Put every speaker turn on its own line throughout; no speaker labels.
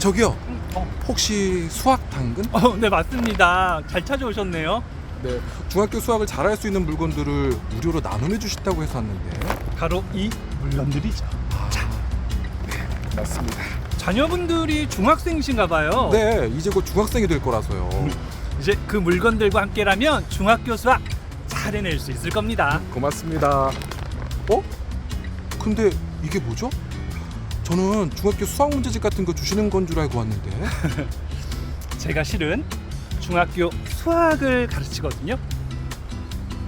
저기요.
어,
혹시 수학 당근?
어, 네 맞습니다. 잘 찾아오셨네요.
네. 중학교 수학을 잘할 수 있는 물건들을 무료로 나눔해 주신다고 해서 왔는데.
바로 이 물건들이죠.
자. 네, 맞습니다.
자녀분들이 중학생이신가 봐요.
네, 이제 곧 중학생이 될 거라서요.
이제 그 물건들과 함께라면 중학교 수학 잘 해낼 수 있을 겁니다.
고맙습니다. 어? 근데 이게 뭐죠? 저는 중학교 수학 문제집 같은 거 주시는 건 줄 알고 왔는데.
제가 실은 중학교 수학을 가르치거든요.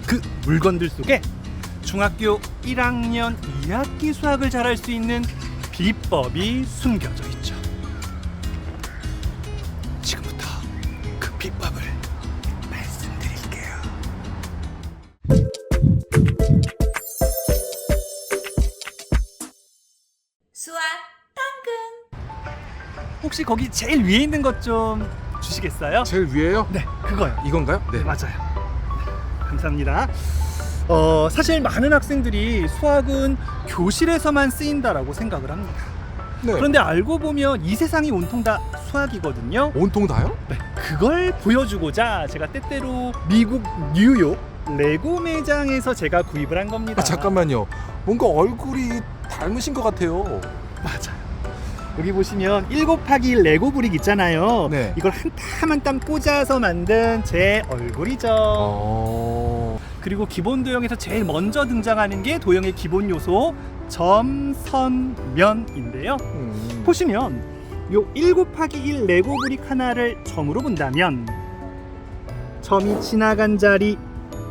그 물건들 속에 중학교 1학년 2학기 수학을 잘할 수 있는 비법이 숨겨져. 지 혹시 거기 제일 위에 있는 것 좀 주시겠어요?
제일 위에요?
네, 그거요.
이건가요?
네, 맞아요. 네, 감사합니다. 어, 사실 많은 학생들이 수학은 교실에서만 쓰인다라고 생각을 합니다.
네.
그런데 알고 보면 이 세상이 온통 다 수학이거든요.
온통 다요?
네, 그걸 보여주고자 제가 때때로 미국 뉴욕 레고 매장에서 제가 구입을 한 겁니다.
아, 잠깐만요. 뭔가 얼굴이 닮으신 것 같아요.
맞아요. 여기 보시면 1 곱하기 1 레고 브릭 있잖아요.
네.
이걸 한 땀 한 땀 꽂아서 만든 제 얼굴이죠.
어.
그리고 기본 도형에서 제일 먼저 등장하는 게 도형의 기본 요소 점, 선, 면인데요.
음.
보시면 요1 곱하기 1 레고 브릭 하나를 점으로 본다면 점이 지나간 자리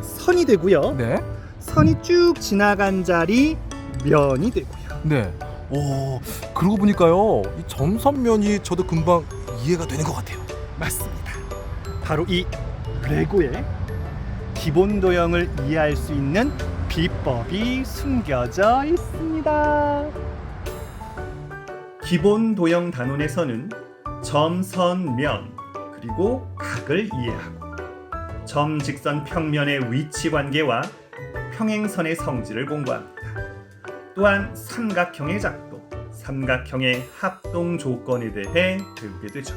선이 되고요.
네.
선이 쭉 지나간 자리 면이 되고요.
네. 오, 그러고 보니까요. 이 점선면이 저도 금방 이해가 되는 것 같아요.
맞습니다. 바로 이 레고의 기본 도형을 이해할 수 있는 비법이 숨겨져 있습니다. 기본 도형 단원에서는 점, 선, 면 그리고 각을 이해하고 점, 직선, 평면의 위치 관계와 평행선의 성질을 공부합니다. 또한 삼각형의 작도, 삼각형의 합동 조건에 대해 배우게 되죠.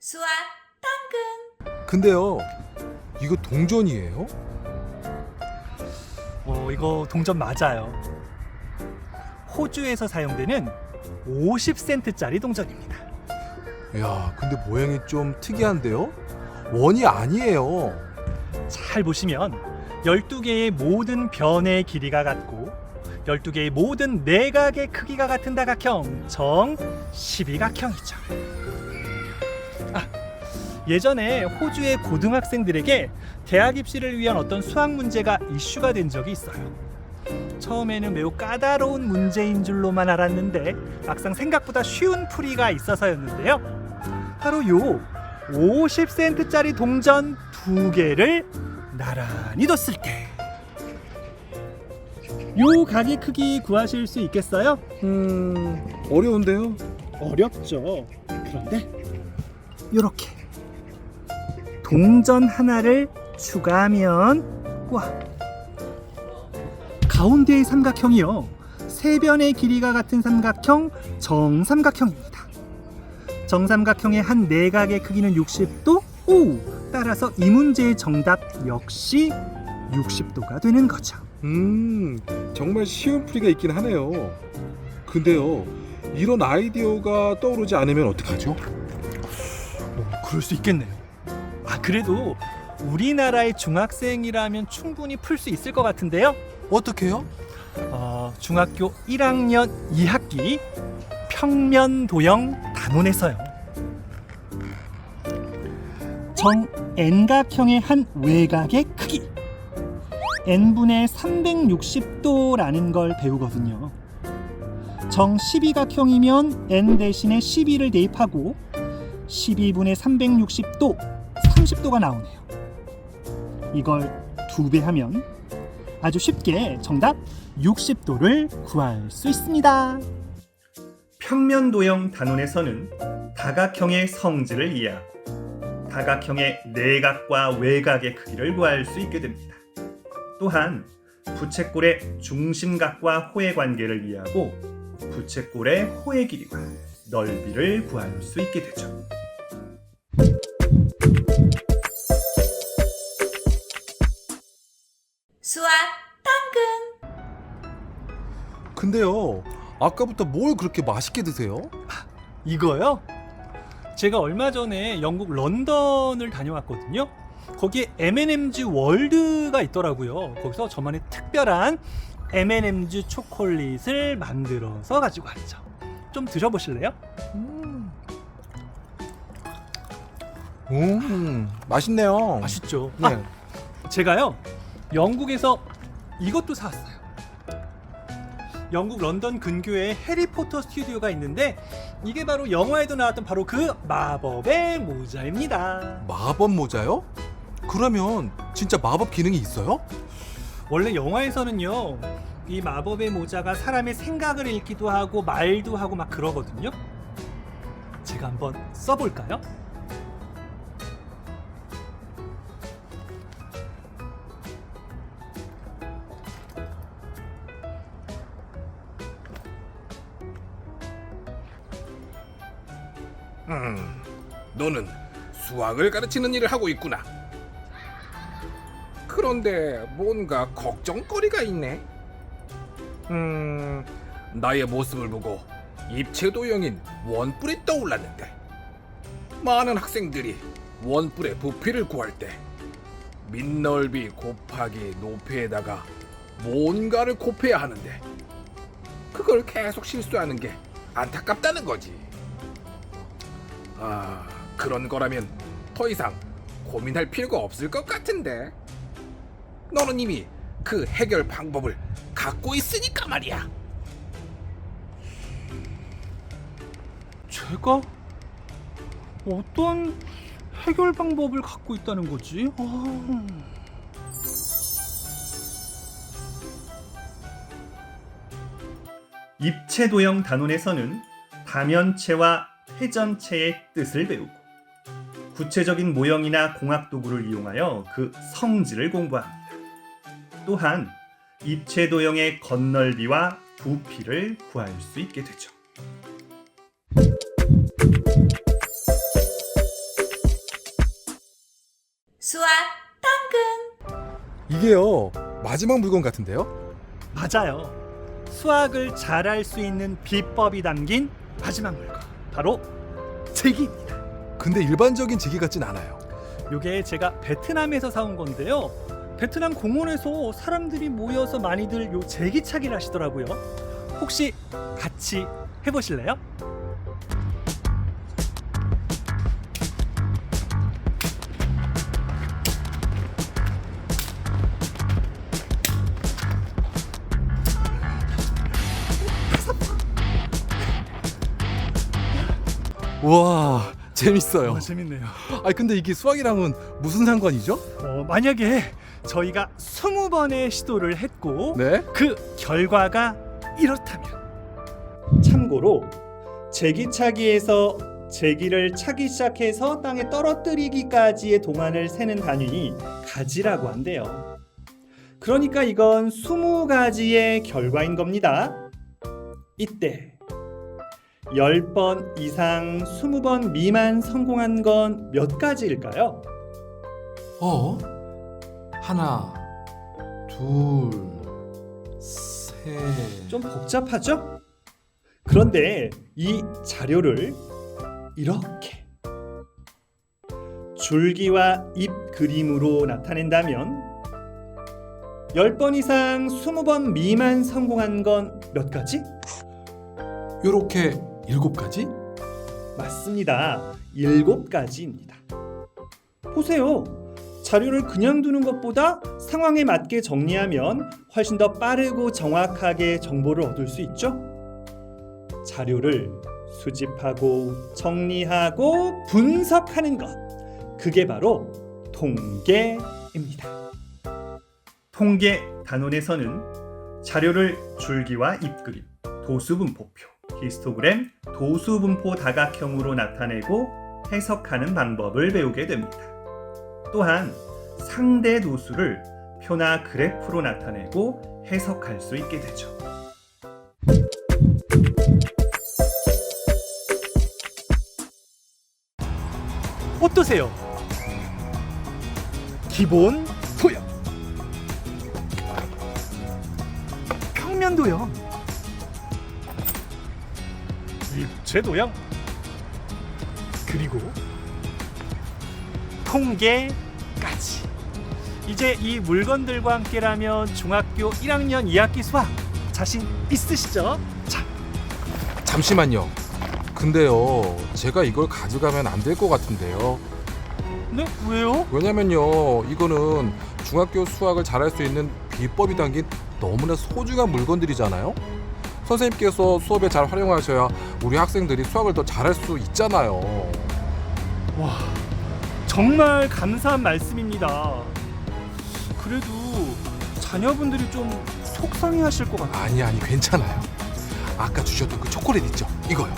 수학 당근
근데요. 이거 동전이에요?
어, 이거 동전 맞아요. 호주에서 사용되는 50센트짜리 동전입니다.
야, 근데 모양이 좀 특이한데요? 원이 아니에요.
잘 보시면 12개의 모든 변의 길이가 같고 12개의 모든 내각의 크기가 같은 다각형 정 12각형이죠. 아, 예전에 호주의 고등학생들에게 대학 입시를 위한 어떤 수학 문제가 이슈가 된 적이 있어요. 처음에는 매우 까다로운 문제인 줄로만 알았는데 막상 생각보다 쉬운 풀이가 있어서였는데요. 바로 요 50센트짜리 동전 두 개를 나란히 뒀을 때. 요 가게 크기 구하실 수 있겠어요?
음, 어려운데요?
어렵죠. 그런데 요렇게 동전 하나를 추가하면 와 가운데의 삼각형이요 세 변의 길이가 같은 삼각형 정삼각형입니다. 정삼각형의 한 내각의 크기는 60도. 오 따라서 이 문제의 정답 역시 60도가 되는 거죠.
음, 정말 쉬운 풀이가 있긴 하네요. 근데요, 이런 아이디어가 떠오르지 않으면 어떡하죠?
뭐 그럴 수 있겠네요. 아 그래도 우리나라의 중학생이라면 충분히 풀 수 있을 것 같은데요.
어떻게요?
어, 중학교 1학년 2학기 평면 도형 단원에서요. 정 n각형의 한 외곽의 크기 n분의 360도라는 걸 배우거든요. 정 12각형이면 n 대신에 12를 대입하고 12분의 360도 30도가 나오네요. 이걸 두 배 하면 아주 쉽게 정답 60도를 구할 수 있습니다. 평면 도형 단원에서는 다각형의 성질을 이해하고 다각형의 내각과 외곽의 크기를 구할 수 있게 됩니다. 또한 부채꼴의 중심각과 호의 관계를 이해하고 부채꼴의 호의 길이와 넓이를 구할 수 있게 되죠.
수학 당근
근데요, 아까부터 뭘 그렇게 맛있게 드세요?
이거요? 제가 얼마 전에 영국 런던을 다녀왔거든요. 거기에 M&M's 월드가 있더라고요. 거기서 저만의 특별한 M&M's 초콜릿을 만들어서 가지고 왔죠. 좀 드셔보실래요?
음, 음 맛있네요.
맛있죠.
네.
아, 제가요 영국에서 이것도 사왔어요. 영국 런던 근교에 해리포터 스튜디오가 있는데 이게 바로 영화에도 나왔던 바로 그 마법의 모자입니다.
마법 모자요? 그러면 진짜 마법 기능이 있어요?
원래 영화에서는요 이 마법의 모자가 사람의 생각을 읽기도 하고 말도 하고 막 그러거든요. 제가 한번 써볼까요?
너는 수학을 가르치는 일을 하고 있구나. 그런데 뭔가 걱정거리가 있네. 음, 나의 모습을 보고 입체 도형인 원뿔이 떠올랐는데 많은 학생들이 원뿔의 부피를 구할 때 밑넓이 곱하기 높이에다가 뭔가를 곱해야 하는데 그걸 계속 실수하는 게 안타깝다는 거지. 아, 그런 거라면 더 이상 고민할 필요가 없을 것 같은데. 너는 이미 그 해결 방법을 갖고 있으니까 말이야.
제가 어떤 해결 방법을 갖고 있다는 거지? 아... 입체 도형 단원에서는 다면체와 회전체의 뜻을 배우고 구체적인 모형이나 공학 도구를 이용하여 그 성질을 공부합니다. 또한 입체 도형의 겉넓이와 부피를 구할 수 있게 되죠.
수학 당근
이게요, 마지막 물건 같은데요?
맞아요. 수학을 잘할 수 있는 비법이 담긴 마지막 물건 바로 제기입니다.
근데 일반적인 제기 같진 않아요.
이게 제가 베트남에서 사온 건데요. 베트남 공원에서 사람들이 모여서 많이들 요 제기차기를 하시더라고요. 혹시 같이 해보실래요?
우와, 재밌어요.
어, 재밌네요.
아 근데 이게 수학이랑은 무슨 상관이죠?
어, 만약에 저희가 20번의 시도를 했고
네?
그 결과가 이렇다면 참고로 제기차기에서 제기를 차기 시작해서 땅에 떨어뜨리기까지의 동안을 세는 단위 가지라고 한대요. 그러니까 이건 20가지의 결과인 겁니다. 이때 10번 이상 20번 미만 성공한 건 몇 가지일까요?
어? 하나, 둘, 셋.
좀 복잡하죠? 그런데 이 자료를 이렇게 줄기와 잎 그림으로 나타낸다면 10번 이상 20번 미만 성공한 건 몇 가지?
요렇게 일곱 가지?
맞습니다. 7가지입니다. 보세요. 자료를 그냥 두는 것보다 상황에 맞게 정리하면 훨씬 더 빠르고 정확하게 정보를 얻을 수 있죠. 자료를 수집하고 정리하고 분석하는 것. 그게 바로 통계입니다. 통계 단원에서는 자료를 줄기와 잎그림, 도수분포표, 히스토그램, 도수분포 다각형으로 나타내고 해석하는 방법을 배우게 됩니다. 또한 상대 도수를 표나 그래프로 나타내고 해석할 수 있게 되죠. 어떠세요? 기본 도형, 평면 도형, 입체 도형, 그리고 통계까지. 이제 이 물건들과 함께라면 중학교 1학년 2학기 수학 자신 있으시죠? 자,
잠시만요. 근데요, 제가 이걸 가져가면 안 될 것 같은데요.
네 왜요?
왜냐면요, 이거는 중학교 수학을 잘할 수 있는 비법이 담긴 너무나 소중한 물건들이잖아요. 선생님께서 수업에 잘 활용하셔야 우리 학생들이 수학을 더 잘할 수 있잖아요.
와, 정말 감사한 말씀입니다. 그래도 자녀분들이 좀 속상해 하실 것 같아요.
아니 아니 괜찮아요. 아까 주셨던 그 초콜릿 있죠? 이거요.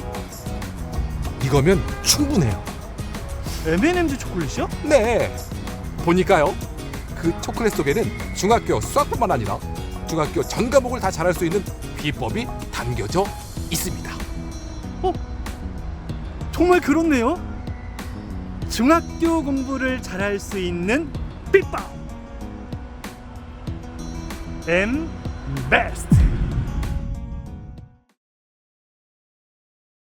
이거면 충분해요.
M&M's 초콜릿이요?
네. 보니까요. 그 초콜릿 속에는 중학교 수학뿐만 아니라 중학교 전 과목을 다 잘할 수 있는 비법이 담겨져 있습니다.
정말 그렇네요. 중학교 공부를 잘할 수 있는 비법. M 베스트.